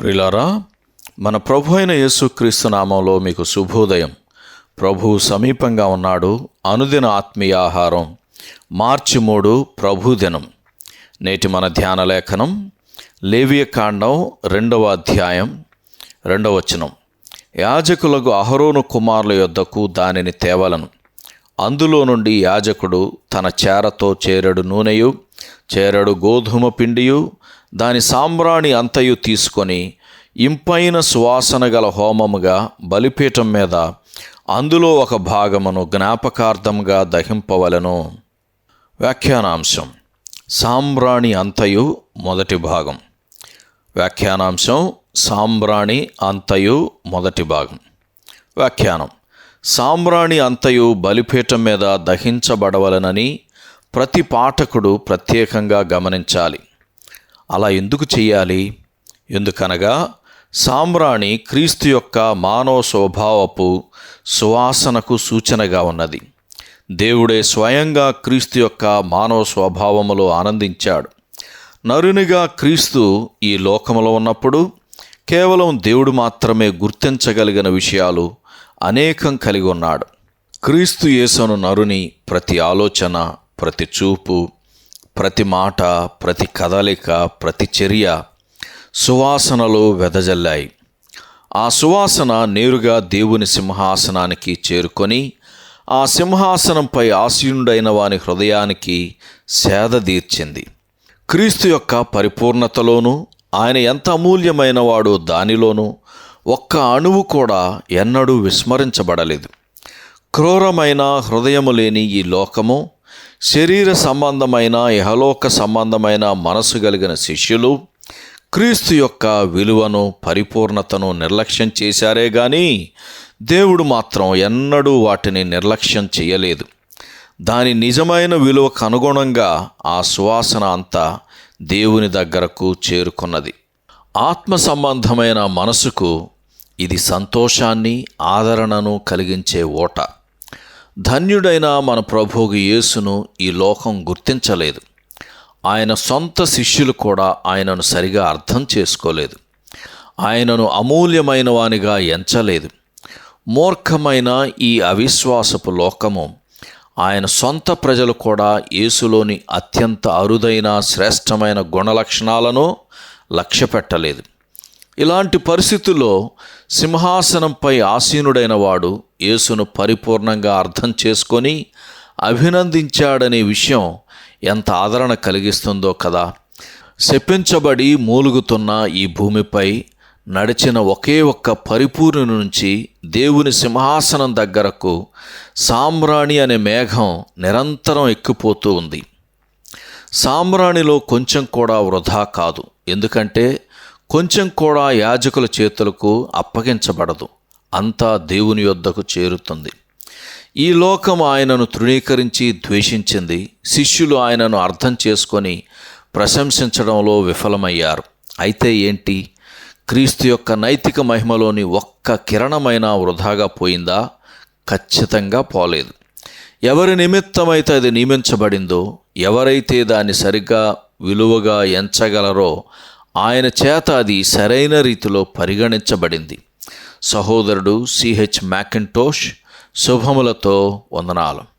ప్రిలారా మన ప్రభు అయిన యేసుక్రీస్తు నామంలో మీకు శుభోదయం. ప్రభు సమీపంగా ఉన్నాడు. అనుదిన ఆత్మీయ ఆహారం. మార్చి మూడు ప్రభు దినం. నేటి మన ధ్యాన లేఖనం లేవియ కాండం రెండవ అధ్యాయం రెండవ వచనం. యాజకులకు అహరోను కుమారుల యొద్దకు దానిని తేవలను. అందులో నుండి యాజకుడు తన చేరతో చేరడు నూనెయు చేరడు గోధుమ పిండియు దాని సాంబ్రాణి అంతయు తీసుకొని ఇంపైన సువాసన గల హోమముగా బలిపీఠం మీద అందులో ఒక భాగమును జ్ఞాపకార్థంగా దహింపవలను. వ్యాఖ్యానాంశం. సాంబ్రాణి అంతయు మొదటి భాగం. వ్యాఖ్యానాంశం. సాంబ్రాణి అంతయు మొదటి భాగం. వ్యాఖ్యానం. సాంబ్రాణి అంతయు బలిపీఠం మీద దహించబడవలనని ప్రతి పాఠకుడు ప్రత్యేకంగా గమనించాలి. అలా ఎందుకు చెయ్యాలి? ఎందుకనగా సాంబ్రాణి క్రీస్తు యొక్క మానవ స్వభావపు సువాసనకు సూచనగా ఉన్నది. దేవుడే స్వయంగా క్రీస్తు యొక్క మానవ స్వభావములో ఆనందించాడు. నరునిగా క్రీస్తు ఈ లోకములో ఉన్నప్పుడు కేవలం దేవుడు మాత్రమే గుర్తించగలిగిన విషయాలు అనేకం కలిగి ఉన్నాడు. క్రీస్తు యేసును నరుని ప్రతి ఆలోచన ప్రతి చూపు ప్రతి మాట ప్రతి కదలిక ప్రతి చర్య సువాసనలు వెదజల్లాయి. ఆ సువాసన నేరుగా దేవుని సింహాసనానికి చేరుకొని ఆ సింహాసనంపై ఆసీనుడైన వాని హృదయానికి సేద తీర్చింది. క్రీస్తు యొక్క పరిపూర్ణతలోనూ ఆయన ఎంత అమూల్యమైన వాడో దానిలోనూ ఒక్క అణువు కూడా ఎన్నడూ విస్మరించబడలేదు. క్రూరమైన హృదయము లేని ఈ లోకము శరీర సంబంధమైన యహలోక సంబంధమైన మనసు కలిగిన శిష్యులు క్రీస్తు యొక్క విలువను పరిపూర్ణతను నిర్లక్ష్యం చేశారే గాని దేవుడు మాత్రం ఎన్నడూ వాటిని నిర్లక్ష్యం చేయలేదు. దాని నిజమైన విలువకు అనుగుణంగా ఆ సువాసన అంతా దేవుని దగ్గరకు చేరుకున్నది. ఆత్మ సంబంధమైన మనసుకు ఇది సంతోషాన్ని ఆదరణను కలిగించే ఓట. ధన్యుడైన మన ప్రభువు యేసును ఈ లోకం గుర్తించలేదు. ఆయన సొంత శిష్యులు కూడా ఆయనను సరిగా అర్థం చేసుకోలేదు. ఆయనను అమూల్యమైన వానిగా ఎంచలేదు. మూర్ఖమైన ఈ అవిశ్వాసపు లోకము ఆయన సొంత ప్రజలు కూడా యేసులోని అత్యంత అరుదైన శ్రేష్టమైన గుణలక్షణాలను లక్ష్యపెట్టలేదు. ఇలాంటి పరిస్థితుల్లో సింహాసనంపై ఆసీనుడైన వాడు యేసును పరిపూర్ణంగా అర్థం చేసుకొని అభినందించాడనే విషయం ఎంత ఆదరణ కలిగిస్తుందో కదా. శపించబడి మూలుగుతున్న ఈ భూమిపై నడిచిన ఒకే ఒక్క పరిపూర్ణ నుంచి దేవుని సింహాసనం దగ్గరకు సాంబ్రాణి అనే మేఘం నిరంతరం ఎక్కిపోతూ ఉంది. సాంబ్రాణిలో కొంచెం కూడా వృధా కాదు. ఎందుకంటే కొంచెం కూడా యాజకుల చేతులకు అప్పగించబడదు. అంతా దేవుని యొద్దకు చేరుతుంది. ఈ లోకం ఆయనను తృణీకరించి ద్వేషించింది. శిష్యులు ఆయనను అర్థం చేసుకొని ప్రశంసించడంలో విఫలమయ్యారు. అయితే ఏంటి? క్రీస్తు యొక్క నైతిక మహిమలోని ఒక్క కిరణమైన వృధాగా పోయిందా? ఖచ్చితంగా పోలేదు. ఎవరి నిమిత్తమైతే అది నియమించబడిందో ఎవరైతే దాన్ని సరిగ్గా విలువగా ఎంచగలరో ఆయన చేత అది సరైన రీతిలో పరిగణించబడింది. సహోదరుడు సిహెచ్ మ్యాకింటోష్ శుభములతో వందనాలు.